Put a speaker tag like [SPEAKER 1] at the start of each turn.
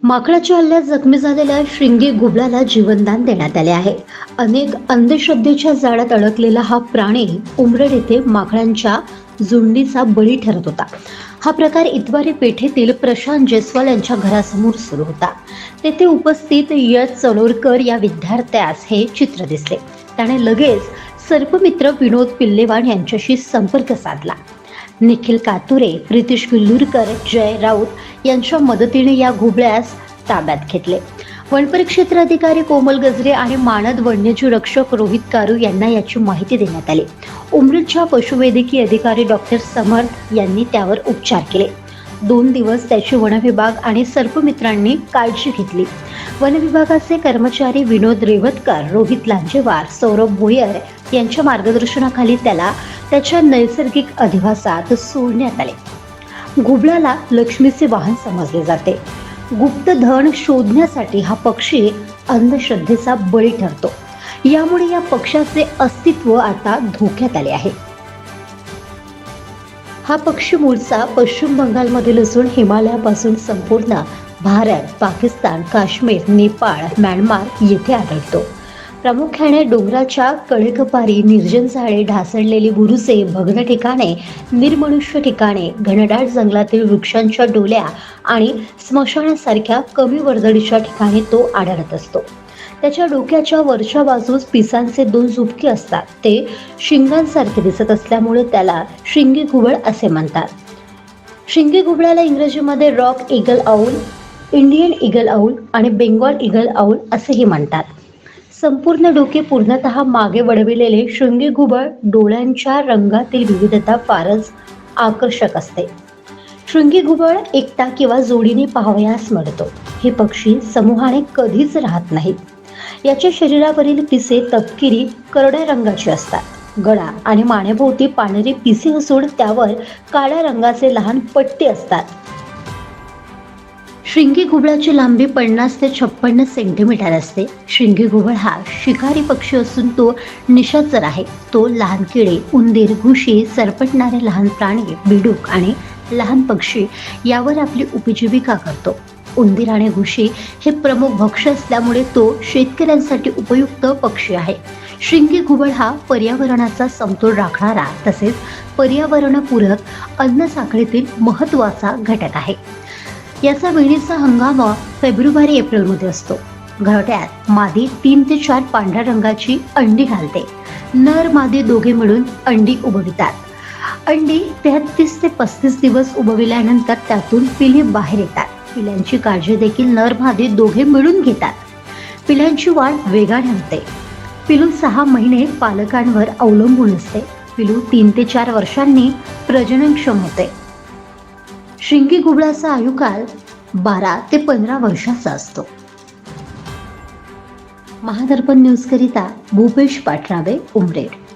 [SPEAKER 1] माकडाच्या हल्ल्यात जखमी झालेल्या श्रिंगी गुबडाला जीवनदान देण्यात आले आहे. अनेक अंधश्रद्धेच्या जाळ्यात अडकलेला हा प्राणी उमरड येथे माकडांच्या झुंडीचा बळी ठरत होता. हा प्रकार इतवारी पेठेतील प्रशांत जयस्वाल यांच्या घरासमोर सुरू होता. तेथे उपस्थित यश चलोरकर या विद्यार्थ्यास हे चित्र दिसले. त्याने लगेच सर्पमित्र विनोद पिल्लेवान यांच्याशी संपर्क साधला. निखिल कातुरे प्रितिश विल्लुरकर जय राऊत यांच्या मदतीने या घुबळ्यास ताब्यात घेतले. वनपरिक्षेत्र अधिकारी कोमल गजरे आणि मानद वन्यजीव रक्षक रोहित कारू यांना याची माहिती देण्यात आली. उमरीच्या पशुवैद्यकीय अधिकारी डॉक्टर समर्थ यांनी त्यावर उपचार केले. दोन दिवस त्याची वनविभाग आणि सर्पमित्रांनी काळजी घेतली. वनविभागाचे कर्मचारी विनोद रेवतकर रोहित लांजेवार सौरभ भोयर यांच्या मार्गदर्शनाखाली त्याला त्याच्या नैसर्गिक अधिवासात सोडण्यात आले. घुबडाला लक्ष्मीचे वाहन समजले जाते. गुप्त धन शोधण्यासाठी हा पक्षी अंधश्रद्धेचा बळी ठरतो. यामुळे या पक्षाचे अस्तित्व आता धोक्यात आले आहे. हा पक्षी मूळचा पश्चिम बंगालमधील असून हिमालयापासून संपूर्ण भारत पाकिस्तान काश्मीर नेपाळ म्यानमार येथे आढळतो. प्रामुख्याने डोंगराच्या कडेकपारी निर्जन झाडे ढासळलेली बुरुसे भग्न ठिकाणे निर्मनुष्य ठिकाणे घनदाट जंगलातील वृक्षांच्या डोल्या आणि स्मशानासारख्या कमी वर्दळीच्या ठिकाणी तो आढळत असतो. त्याच्या डोक्याच्या वरच्या बाजूस पिसांचे दोन झुपके असतात. ते शिंगांसारखे दिसत असल्यामुळे त्याला शिंगी घुबळ असे म्हणतात. शिंगी घुबळाला इंग्रजीमध्ये rock eagle owl Indian eagle owl आणि बेंगॉल इगल आऊल असेही म्हणतात. संपूर्ण डोके पूर्णतः मागे वळविलेले शृंगी घुबळ डोळ्यांच्या रंगातील विविधता फारच आकर्षक असते. शृंगी घुबळ एकटा किंवा जोडीने पाहावयास मिळतो हे पक्षी समूहाने कधीच राहत नाहीत. याच्या शरीरावरील पिसे तपकिरी करड्या रंगाची असतात. गळा आणि मानेभोवती पांढरी पिसे असून त्यावर काळ्या रंगाचे लहान पट्टे असतात. श्रिंगी घुबळाची लांबी पन्नास ते छप्पन्न सेंटीमीटर असते. श्रिंगी घुबड हा शिकारी पक्षी असून तो निशाचर आहे. तो लहान किडे उंदीर घुशी सरपटणारे लहान प्राणी बिडूक आणि लहान पक्षी यावर आपली उपजीविका करतो. उंदीर आणि घुशी हे प्रमुख भक्ष असल्यामुळे तो शेतकऱ्यांसाठी उपयुक्त पक्षी आहे. श्रिंगी घुबड हा पर्यावरणाचा समतोल राखणारा तसेच पर्यावरणपूरक अन्नसाखळीतील महत्त्वाचा घटक आहे. याचा वेळीचा हंगाम फेब्रुवारी एप्रिलमध्ये असतो. घरट्यात मादी तीन ते चार पांढऱ्या रंगाची अंडी घालते. नर मादी दोघे मिळून अंडी उभवितात. अंडी तेहतीस ते पस्तीस दिवस उभविल्यानंतर त्यातून पिले बाहेर येतात. पिल्यांची काळजी देखील नर मादी दोघे मिळून घेतात. पिल्यांची वाढ वेगाने होते. पिलू सहा महिने पालकांवर अवलंबून असते. पिलू तीन ते चार वर्षांनी प्रजननक्षम होते. शिंगी घुबडाचा आयुकाल बारा ते पंधरा वर्षाचा असतो. महादर्पण न्यूजकरिता भूपेश पाठराबे उमरेड.